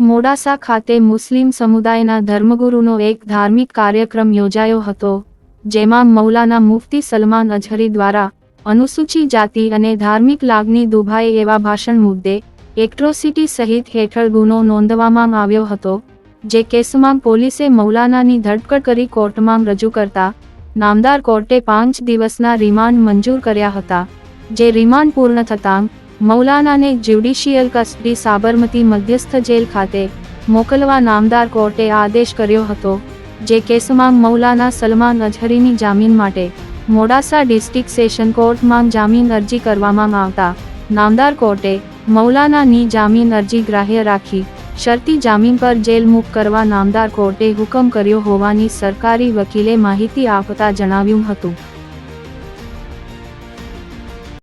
મોડાસા ખાતે મુસ્લિમ સમુદાયના ધર્મગુરુનો એક ધાર્મિક કાર્યક્રમ યોજાયો હતો, જેમાં મૌલાના મુફતી સલમાન અઝહરી દ્વારા અનુસૂચિત જાતિ અને ધાર્મિક લાગણી દુભાય એવા ભાષણ મુદ્દે એક્ટ્રોસિટી સહિત હેઠળ ગુનો નોંધવામાં આવ્યો હતો, જે કેસમાં પોલીસે મૌલાનાની ધરપકડ કરી કોર્ટમાં રજૂ કરતા નામદાર કોર્ટે પાંચ દિવસના રિમાન્ડ મંજૂર કર્યા હતા, જે રિમાન્ડ પૂર્ણ થતાં મૌલાનાને જ્યુડિશિયલ કસ્ટડી સાબરમતી મધ્યસ્થ જેલ ખાતે મોકલવા નામદાર કોર્ટે આદેશ કર્યો હતો, જે કેસમાં મૌલાના સલમાન અઝહરીની જામીન માટે મોડાસા ડિસ્ટ્રિક્ટ સેશન કોર્ટમાં જામીન અરજી કરવામાં આવતા નામદાર કોર્ટે મૌલાનાની જામીન અરજી ગ્રાહ્ય રાખી શરતી જામીન પર જેલ મુક્ત કરવા નામદાર કોર્ટે હુકમ કર્યો હોવાની સરકારી વકીલે માહિતી આપતા જણાવ્યું હતું.